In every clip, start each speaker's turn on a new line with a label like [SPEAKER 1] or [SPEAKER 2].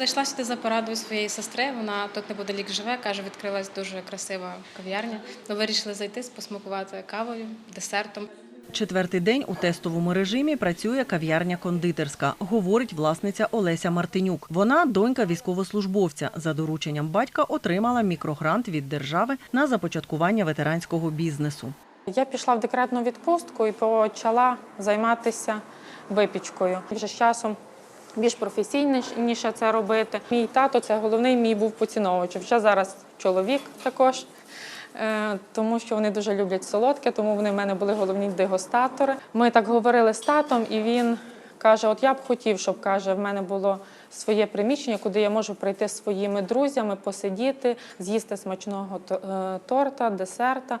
[SPEAKER 1] Зайшла сюди за порадою своєї сестри. Вона тут неподалік живе. каже, відкрилась дуже красива кав'ярня. Ми вирішили зайти, посмакувати кавою, десертом.
[SPEAKER 2] Четвертий день у тестовому режимі працює кав'ярня кондитерська, говорить власниця Олеся Мартинюк. Вона донька військовослужбовця. За дорученням батька отримала мікрогрант від держави на започаткування ветеранського бізнесу.
[SPEAKER 3] Я пішла в декретну відпустку і почала займатися випічкою. Вже з часом більш професійніше це робити. Мій тато це головний мій був поціновувач. Вже зараз чоловік також. е, Тому що вони дуже люблять солодке, тому вони в мене були головні дегустатори. Ми так говорили з татом, і він каже: От я б хотів, щоб каже, в мене було своє приміщення, куди я можу прийти зі своїми друзями, посидіти, з'їсти смачного е, торта, десерта.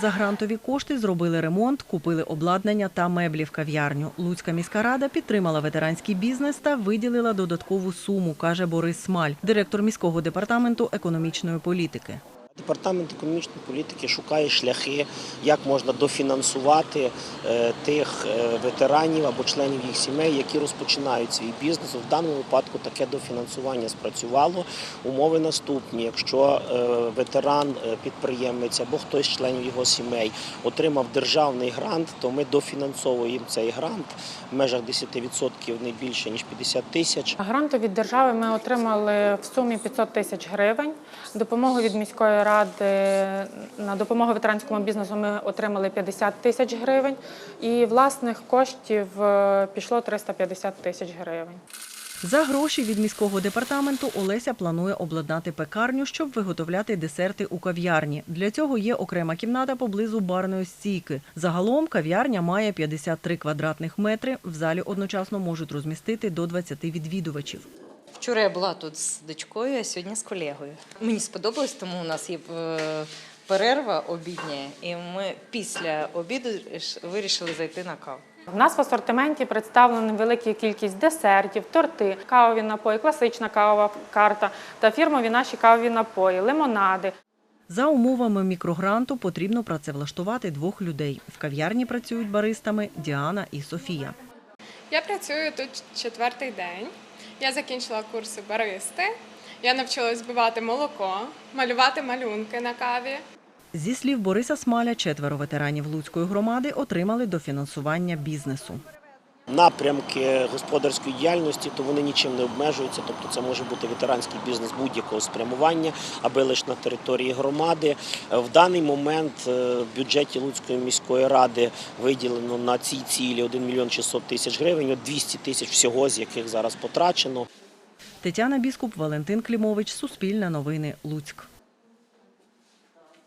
[SPEAKER 2] За грантові кошти зробили ремонт, купили обладнання та меблі в кав'ярню. Луцька міська рада підтримала ветеранський бізнес та виділила додаткову суму, каже Борис Смаль, директор міського департаменту економічної політики.
[SPEAKER 4] Департамент економічної політики шукає шляхи, як можна дофінансувати е, тих е, ветеранів або членів їх сімей, які розпочинають свій бізнес. В даному випадку таке дофінансування спрацювало. Умови наступні: якщо е, ветеран, підприємець або хтось з членів його сімей отримав державний грант, то ми дофінансовуємо цей грант в межах 10% не більше ніж 50 тисяч.
[SPEAKER 3] Гранту від держави ми отримали в сумі 500 тисяч гривень. Допомогу від міської ради на допомогу ветеранському бізнесу ми отримали 50 тисяч гривень. І власних коштів е, пішло 350 тисяч гривень.
[SPEAKER 2] За гроші від міського департаменту Олеся планує обладнати пекарню, щоб виготовляти десерти у кав'ярні. Для цього є окрема кімната поблизу барної стійки. Загалом кав'ярня має 53 квадратних метри. В залі одночасно можуть розмістити до 20 відвідувачів.
[SPEAKER 5] Вчора я була тут з дочкою, а сьогодні з колегою. Мені сподобалось, тому у нас є е, перерва обідня, і ми після обіду вирішили зайти на каву.
[SPEAKER 3] У нас в асортименті представлена велика кількість десертів, торти, кавові напої, класична кавова карта та фірмові наші кавові напої, лимонади.
[SPEAKER 2] За умовами мікрогранту потрібно працевлаштувати двох людей. В кав'ярні працюють баристами Діана і Софія.
[SPEAKER 6] Я працюю тут четвертий день. Я закінчила курси баристи. Я навчилась збивати молоко, малювати малюнки на каві.
[SPEAKER 2] Зі слів Бориса Смаля, четверо ветеранів Луцької громади отримали дофінансування бізнесу.
[SPEAKER 4] Напрямки господарської діяльності, то вони нічим не обмежуються. Тобто це може бути ветеранський бізнес будь-якого спрямування, аби лише на території громади. Е, В даний момент е, в бюджеті Луцької міської ради виділено на ці цілі 1 мільйон 600 тисяч гривень, от 200 тисяч всього, з яких зараз потрачено.
[SPEAKER 2] Тетяна Біскуп, Валентин Клімович, Суспільне новини, Луцьк.